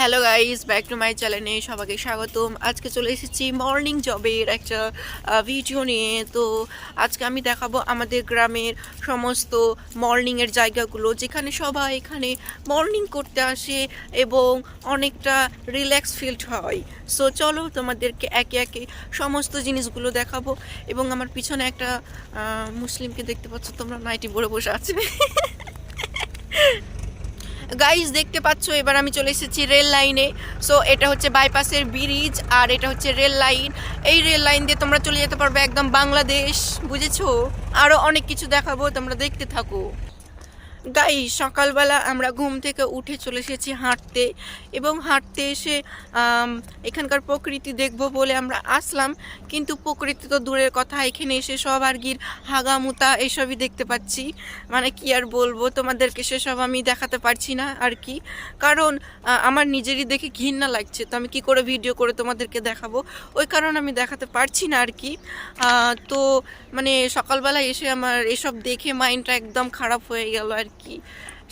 Hello guys back to my চ্যানেলে সবাইকে স্বাগতম। আজকে চলে এসেছি মর্নিং জবের একটা ভিডিও নিয়ে। তো আজকে আমি দেখাবো আমাদের গ্রামের সমস্ত মর্নিংয়ের জায়গাগুলো, যেখানে সবাই এখানে মর্নিং করতে আসে এবং অনেকটা রিল্যাক্স ফিল্ড হয়। সো চলো তোমাদেরকে একে একে সমস্ত জিনিসগুলো দেখাবো এবং আমার পিছনে একটা মুসলিমকে দেখতে পাচ্ছ। তোমরা নাইটি পরে বসে আছে। গাইজ দেখতে পাচ্ছ, এবার আমি চলে এসেছি রেল লাইনে সো এটা হচ্ছে বাইপাসের ব্রিজ আর এটা হচ্ছে রেল লাইন এই রেল লাইন দিয়ে তোমরা চলে যেতে পারবে একদম বাংলাদেশ, বুঝেছ? আরও অনেক কিছু দেখাবো, তোমরা দেখতে থাকো। গাই সকালবেলা আমরা ঘুম থেকে উঠে চলে এসেছি হাঁটতে এবং হাঁটতে এসে এখানকার প্রকৃতি দেখব বলে আমরা আসলাম। কিন্তু প্রকৃতি তো দূরের কথা, এখানে এসে সব আর গির হাগামুতা এসবই দেখতে পাচ্ছি। মানে কি আর বলব, তোমাদেরকে সেসব আমি দেখাতে পারছি না আর কি। কারণ আমার নিজেরই দেখে ঘৃণা লাগছে, তো আমি কি করে ভিডিও করে তোমাদেরকে দেখাবো? ওই কারণে আমি দেখাতে পারছি না আর কি। তো মানে সকালবেলা এসে আমার এসব দেখে মাইন্ডটা একদম খারাপ হয়ে গেল আর কি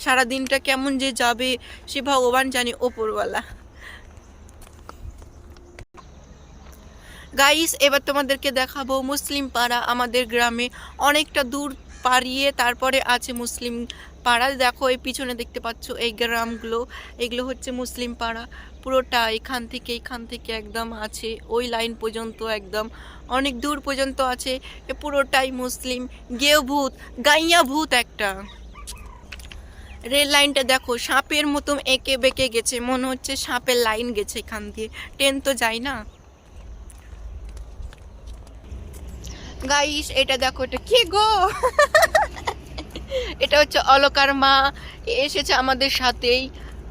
সারা দিনটা কেমন যে যাবে সে ভগবান জানে, ওপরওয়ালা। গাইস এবার তোমাদেরকে দেখাবো মুসলিম পাড়া আমাদের গ্রামে। অনেকটা দূর পাড়িয়ে তারপরে আছে মুসলিম পাড়া। দেখো, এই পিছনে দেখতে পাচ্ছ এই গ্রামগুলো। এগুলো হচ্ছে মুসলিম পাড়া। পুরোটা এখান থেকে এখান থেকে একদম আছে। ওই লাইন পর্যন্ত একদম। অনেক দূর পর্যন্ত আছে। পুরোটাই মুসলিম। গেও ভূত, গাইয়া ভূত একটা। রেল লাইনটা দেখো, সাপের মতন এঁকে বেঁকে গেছে, মনে হচ্ছে সাপের লাইন গেছে এখান দিয়ে। ট্রেন তো যায় না। গাইস, এটা দেখো, এটা কে গো? এটা হচ্ছে অলকার মা এসেছে আমাদের সাথেই।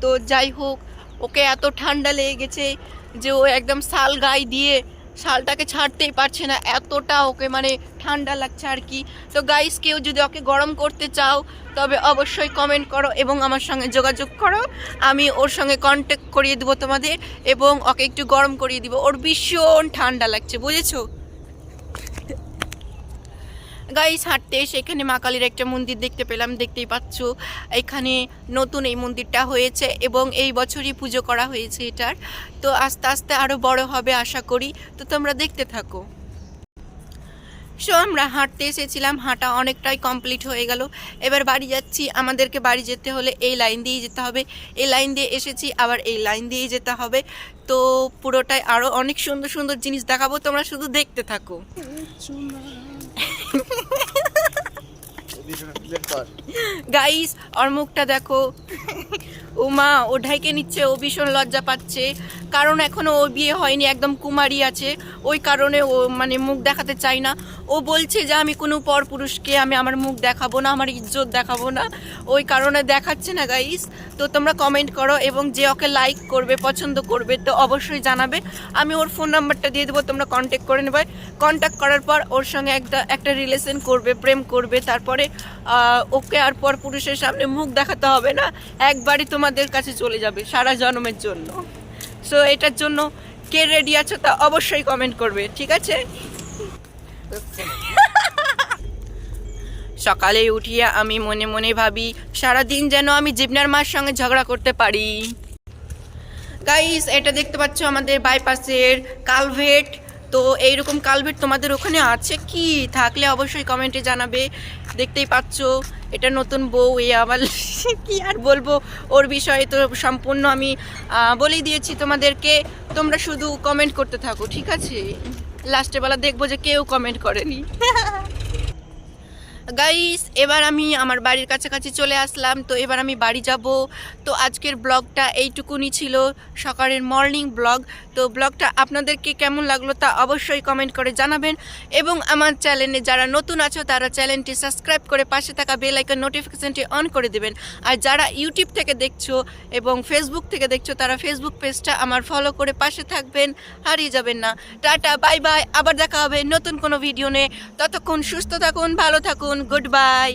তো যাই হোক, ওকে এত ঠান্ডা লেগে গেছে যে ও একদম শাল গায়ে দিয়ে শালটাকে ছাড়তেই পারছে না, এতটা ওকে মানে ঠান্ডা লাগছে আর কি। তো গাইস কেউ যদি ওকে গরম করতে চাও, তবে অবশ্যই কমেন্ট করো এবং আমার সঙ্গে যোগাযোগ করো। আমি ওর সঙ্গে কন্ট্যাক্ট করিয়ে দেবো তোমাদের এবং ওকে একটু গরম করিয়ে দিব। ওর ভীষণ ঠান্ডা লাগছে, বুঝেছ? গাইস, হাঁটতে এসে এখানে মা কালীর একটা মন্দির দেখতে পেলাম, দেখতেই পাচ্ছ। এখানে নতুন এই মন্দিরটা হয়েছে এবং এই বছরই পুজো করা হয়েছে এটার। তো আস্তে আস্তে আরও বড় হবে আশা করি। তো তোমরা দেখতে থাকো। সো, আমরা হাঁটতে এসেছিলাম, হাঁটা অনেকটাই কমপ্লিট হয়ে গেল। এবার বাড়ি যাচ্ছি। আমাদেরকে বাড়ি যেতে হলে এই লাইন দিয়েই যেতে হবে। এই লাইন দিয়ে এসেছি, আবার এই লাইন দিয়েই যেতে হবে। তো পুরোটাই আরও অনেক সুন্দর সুন্দর জিনিস দেখাবো। তোমরা শুধু দেখতে থাকো। গাইস ওর মুখটা দেখো। ও মা ও ঢাইকে নিচ্ছে ও ভীষণ লজ্জা পাচ্ছে। কারণ এখনও ও বিয়ে হয়নি, একদম কুমারী আছে। ওই কারণে ও মানে মুখ দেখাতে চায় না। ও বলছে যে, আমি কোনো পর পুরুষকে আমি আমার মুখ দেখাবো না, আমার ইজ্জত দেখাবো না। ওই কারণে দেখাচ্ছে না গাইস তো তোমরা কমেন্ট করো এবং যে ওকে লাইক করবে, পছন্দ করবে, তো অবশ্যই জানাবে। আমি ওর ফোন নাম্বারটা দিয়ে দেবো, তোমরা কন্ট্যাক্ট করে নেবে। কন্ট্যাক্ট করার পর ওর সঙ্গে একটা একটা রিলেশন করবে, প্রেম করবে। তারপরে ওকে আর পর পুরুষের সামনে মুখ দেখাতে হবে না। একবারই তোমাদের কাছে চলে যাবে, সারা জন্মের জন্য। সো এটার জন্য কে রেডি আছো তা অবশ্যই কমেন্ট করবে, ঠিক আছে? সকালে উঠিয়ে আমি মনে মনে ভাবি, সারাদিন যেন আমি জিবনার মার সঙ্গে ঝগড়া করতে পারি। গাইস এটা দেখতে পাচ্ছ আমাদের বাইপাসের কালভেট তো এইরকম কালভেট তোমাদের ওখানে আছে কি? থাকলে অবশ্যই কমেন্টে জানাবে। দেখতেই পাচ্ছ, এটা নতুন বউ, এ আবার কি আর বলব? ওর বিষয়ে তো সম্পূর্ণ আমি বলেই দিয়েছি তোমাদেরকে। তোমরা শুধু কমেন্ট করতে থাকো, ঠিক আছে? লাস্টে বেলা দেখব যে কেউ কমেন্ট করেনি। গাইস এবার আমি আমার বাড়ির কাছাকাছি চলে আসলাম, তো এবার আমি বাড়ি যাব। তো আজকের ব্লগটা এইটুকুনি ছিল, সকালের মর্নিং ব্লগ তো ব্লগটা আপনাদেরকে কেমন লাগল তা অবশ্যই কমেন্ট করে জানাবেন। এবং আমার চ্যানেলে যারা নতুন আছো, তারা চ্যানেলটি সাবস্ক্রাইব করে পাশে থাকা বেল নোটিফিকেশনটি অন করে দেবেন। আর যারা ইউটিউব থেকে দেখছ এবং ফেসবুক থেকে দেখছ, তারা ফেসবুক পেজটা আমার ফলো করে পাশে থাকবেন, হারিয়ে যাবেন না। টাটা বাই বাই আবার দেখা হবে নতুন কোনো ভিডিও নিয়ে ততক্ষণ সুস্থ থাকুন, ভালো থাকুন। Good bye